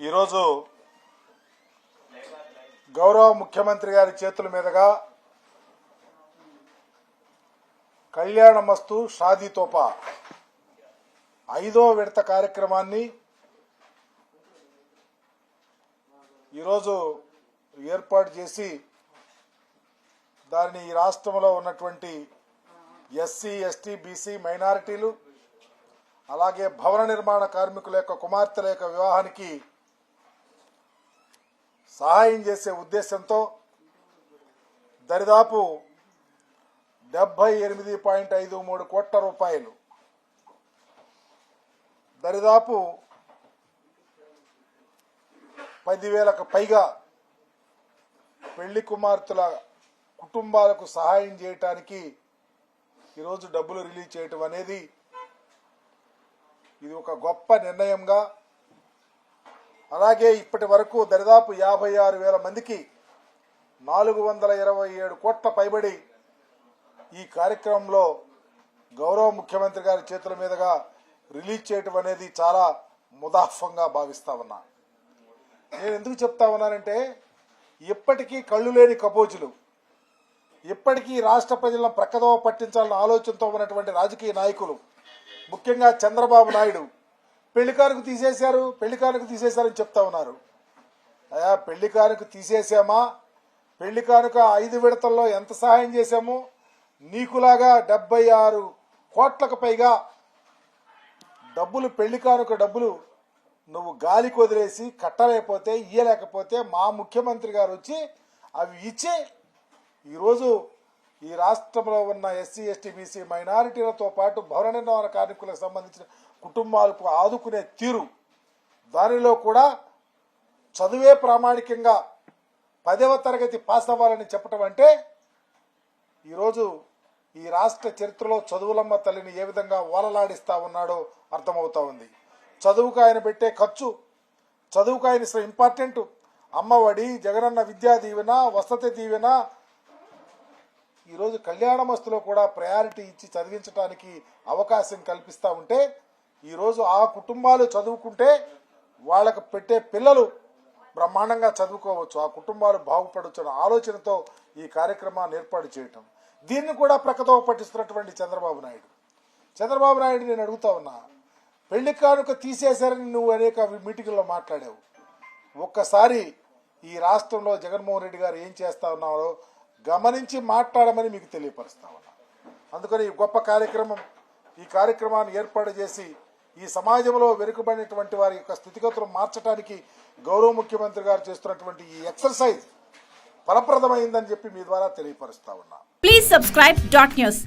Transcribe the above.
ఈరోజు గౌరవ ముఖ్యమంత్రి గారి చేతుల మీదుగా కళ్యాణమస్తు షాదీ తోపా ఐదో విడత కార్యక్రమాన్ని ఈరోజు ఏర్పాటు చేసి దాన్ని ఈ రాష్ట్రంలో ఉన్నటువంటి ఎస్సీ ఎస్టీ బీసీ మైనారిటీలు అలాగే భవన నిర్మాణ కార్మికుల యొక్క కుమార్తెల యొక్క వివాహానికి సహాయం చేసే ఉద్దేశంతో దరిదాపు డెబ్బై ఎనిమిది పాయింట్ ఐదు మూడు కోట్ల రూపాయలు. దరిదాపు పదివేలకు పైగా పెళ్ళి కుమార్తెల కుటుంబాలకు సహాయం చేయటానికి ఈరోజు డబ్బులు రిలీజ్ చేయటం అనేది ఇది ఒక గొప్ప నిర్ణయంగా అలాగే ఇప్పటి వరకు దరిదాపు యాభై ఆరు వేల మందికి నాలుగు వందల ఇరవై ఏడు కోట్ల పైబడి ఈ కార్యక్రమంలో గౌరవ ముఖ్యమంత్రి గారి చేతుల మీదుగా రిలీజ్ చేయటం అనేది చాలా ముదాఫంగా భావిస్తా ఉన్నా. నేను ఎందుకు చెప్తా ఉన్నానంటే ఇప్పటికీ కళ్ళు లేని కపోజులు ఇప్పటికీ రాష్ట్ర ప్రజలను ప్రక్కదోవ పట్టించాలన్న ఆలోచనతో ఉన్నటువంటి రాజకీయ నాయకులు ముఖ్యంగా చంద్రబాబు నాయుడు పెళ్ళికారుకు తీసేశారు పెళ్ళికారుకు తీసేశారని చెప్తా ఉన్నారు. అయా పెళ్ళికారుకు తీసేశామా? తీసేసామా ఐదు విడతల్లో ఎంత సహాయం చేశాము? నీకులాగా డెబ్బై ఆరు కోట్లకు పైగా డబ్బులు పెళ్ళికానుక డబ్బులు నువ్వు గాలికి వదిలేసి కట్టలేకపోతే ఇయ్యలేకపోతే మా ముఖ్యమంత్రి గారు వచ్చి అవి ఇచ్చి ఈరోజు ఈ రాష్ట్రంలో ఉన్న ఎస్సీ ఎస్టీ బీసీ మైనారిటీలతో పాటు భవన నిర్మాణ కార్మికులకు సంబంధించిన కుటుంబాలకు ఆదుకునే తీరు. దానిలో కూడా చదువే ప్రామాణికంగా పదవ తరగతి పాస్ అవ్వాలని చెప్పటం అంటే ఈరోజు ఈ రాష్ట్ర చరిత్రలో చదువులమ్మ తల్లిని ఏ విధంగా ఓలలాడిస్తా ఉన్నాడో అర్థమవుతా ఉంది. చదువుకు ఆయన పెట్టే ఖర్చు చదువుకు ఆయన ఇంపార్టెంట్ అమ్మఒడి జగనన్న విద్యా దీవెన వసతి దీవెన ఈరోజు కళ్యాణమస్తులో కూడా ప్రయారిటీ ఇచ్చి చదివించడానికి అవకాశం కల్పిస్తూ ఉంటే ఈరోజు ఆ కుటుంబాలు చదువుకుంటే వాళ్ళకు పెట్టే పిల్లలు బ్రహ్మాండంగా చదువుకోవచ్చు. ఆ కుటుంబాలు బాగుపడవచ్చు ఆలోచనతో ఈ కార్యక్రమాన్ని ఏర్పాటు చేయటం. దీన్ని కూడా ప్రకతో పట్టిస్తున్నటువంటి చంద్రబాబు నాయుడు. చంద్రబాబు నాయుడు నేను అడుగుతా ఉన్నా పెళ్ళి కానుక తీసేశారని నువ్వు అనేక మీటింగుల్లో మాట్లాడావు. ఒక్కసారి ఈ రాష్ట్రంలో జగన్మోహన్ రెడ్డి గారు ఏం చేస్తా ఉన్నారో గమనించి మాట్లాడమని మీకు తెలియపరుస్తా ఉన్నా. అందుకని ఈ గొప్ప కార్యక్రమం ఈ కార్యక్రమాన్ని ఏర్పాటు చేసి ఈ సమాజంలో వెనుకబడినటువంటి వారి యొక్క స్థితిగతులు మార్చడానికి గౌరవ ముఖ్యమంత్రి గారు చేస్తున్నటువంటి ఈ ఎక్సర్సైజ్ ఫలప్రదమైందని చెప్పి మీ ద్వారా తెలియపరుస్తా ఉన్నా. Please subscribe dot news